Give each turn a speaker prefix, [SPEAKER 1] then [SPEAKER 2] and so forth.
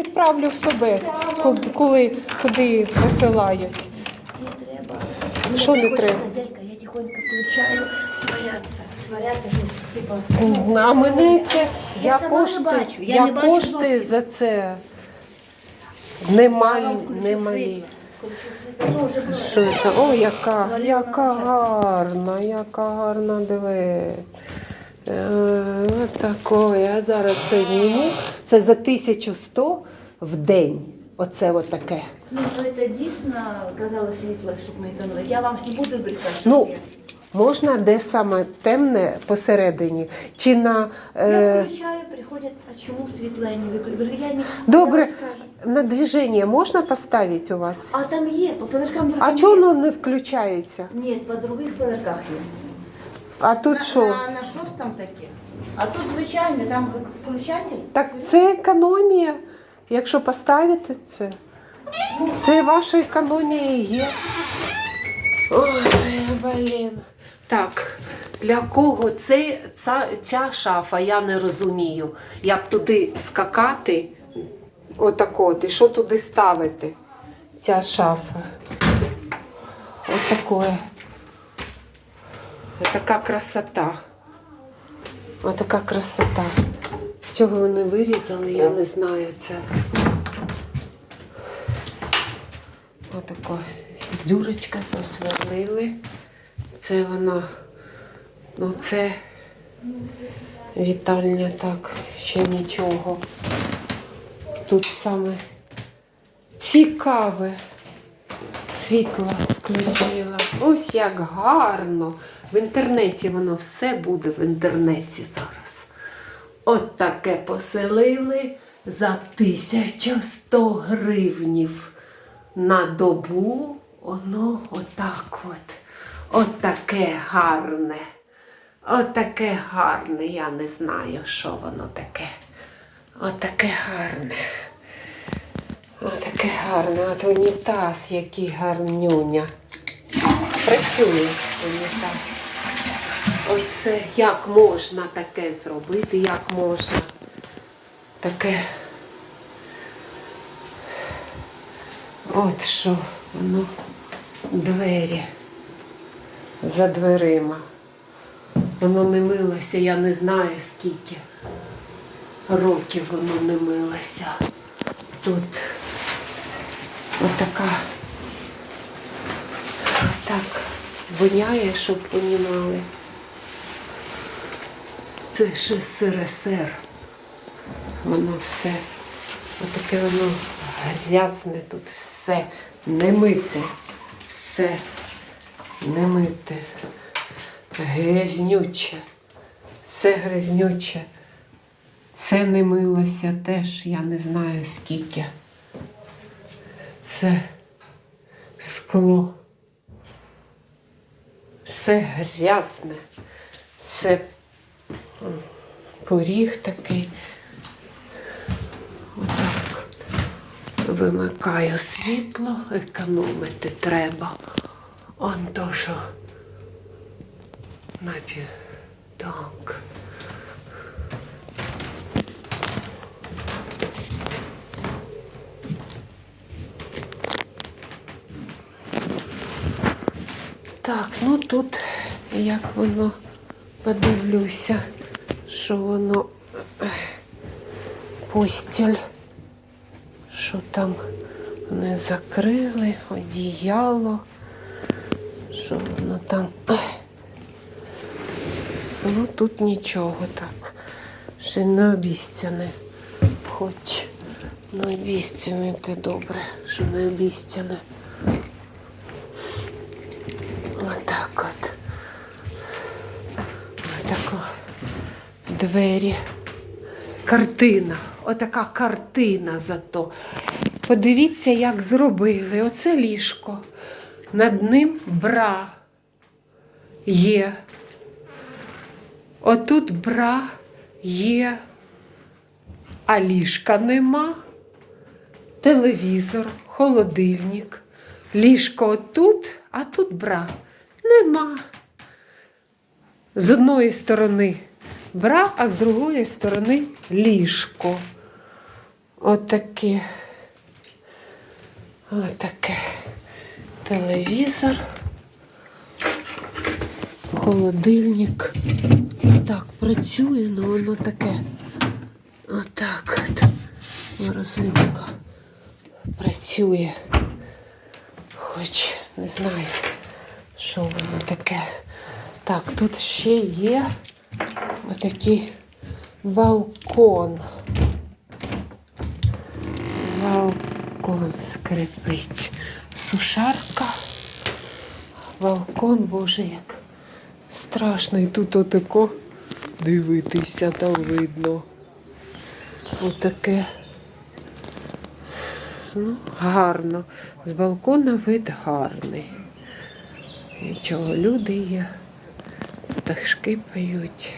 [SPEAKER 1] відправлю в Собес, коли, куди посилають.
[SPEAKER 2] Не.
[SPEAKER 1] Що не треба?
[SPEAKER 2] Хазяйка, я тихонько включаю, сваряться. Сваряться, що типа.
[SPEAKER 1] А мене це
[SPEAKER 2] Я
[SPEAKER 1] я,
[SPEAKER 2] сама не
[SPEAKER 1] кошти,
[SPEAKER 2] бачу, я
[SPEAKER 1] я
[SPEAKER 2] не бачу
[SPEAKER 1] кошти
[SPEAKER 2] зовсім.
[SPEAKER 1] за це немалі, немалі.
[SPEAKER 2] Ну.
[SPEAKER 1] Що це? О, яка, яка гарна, яка гарна диви. Е, Я зараз все зніму. Це за 1100 в день. Оце отаке.
[SPEAKER 2] Ну, то це дійсно казали світло, щоб ми економили. Я вам ж не буду брехати.
[SPEAKER 1] Ну, можна де саме темне посередині, чи на.
[SPEAKER 2] Я
[SPEAKER 1] Е,
[SPEAKER 2] включаю, приходять, а чому світло я не виключаю? Я не...
[SPEAKER 1] добре,
[SPEAKER 2] Я вам скажу.
[SPEAKER 1] на движення можна поставити у вас?
[SPEAKER 2] А там є, по поверхам
[SPEAKER 1] А
[SPEAKER 2] другим
[SPEAKER 1] чого воно не включається?
[SPEAKER 2] Ні, по других поверхах є.
[SPEAKER 1] А тут що?
[SPEAKER 2] На, на шостому таке. А тут звичайно, там включатель.
[SPEAKER 1] Так це економія. Якщо поставити це, це ваша економія є. Ой, блін. Так, для кого це, ця, ця шафа, я не розумію. Як туди скакати, отако, от, і що туди ставити? Ця шафа. Отакое. Така красота. Отака красота. Чого вони вирізали, я не знаю це. Отако. Дюрочка просверлили. Це воно. Ну це вітальня так, ще нічого. Тут саме цікаве. Світло включила. Ось як гарно. В інтернеті воно все буде в інтернеті зараз. От таке поселили за 1100 гривнів на добу. Воно отак от. От таке гарне. От таке гарне. Я не знаю, що воно таке. От таке гарне. Отаке гарне. От унітаз, який гарнюня. Працює унітаз. Оце як можна таке зробити, як можна таке. От що воно двері за дверима. Воно не милося, я не знаю скільки років воно не милося. Тут отака так воняє, щоб понімали. Це ще СРСР. Воно все. Отаке воно грязне тут все. Не мите. Все. Не мите. Грязнюче. Все грязнюче. Це не милося теж, я не знаю скільки. Це скло. Все грязне. Це поріг такий. Отак. Вимикаю світло, економити треба. Он то, що напів. Так. Так, ну тут як воно подивлюся, що воно постіль, що там не закрили, одіяло, що воно там. Ну тут нічого так. Ще не обіцяне. Хоч не обіцяне, те добре, що не обіцяне. Отак от. Отако. Двері. Картина. Отака картина зато. Подивіться, як зробили. Оце ліжко. Над ним бра є. Отут бра є, а ліжка нема. Телевізор, холодильник. Ліжко отут, а тут бра. Нема. З одної сторони бра, а з другої сторони ліжко. Отаке. Отаке. Телевізор. Холодильник. Так, працює, але воно таке. Отак от. Морозилка працює. Хоч не знаю, що воно таке. Так, тут ще є отакий балкон. Балкон скрипить. Сушарка. Балкон, боже, як страшно. І тут отако дивитися там видно. Отаке. Ну, гарно. З балкона вид гарний. Нічого, люди є, пташки поють.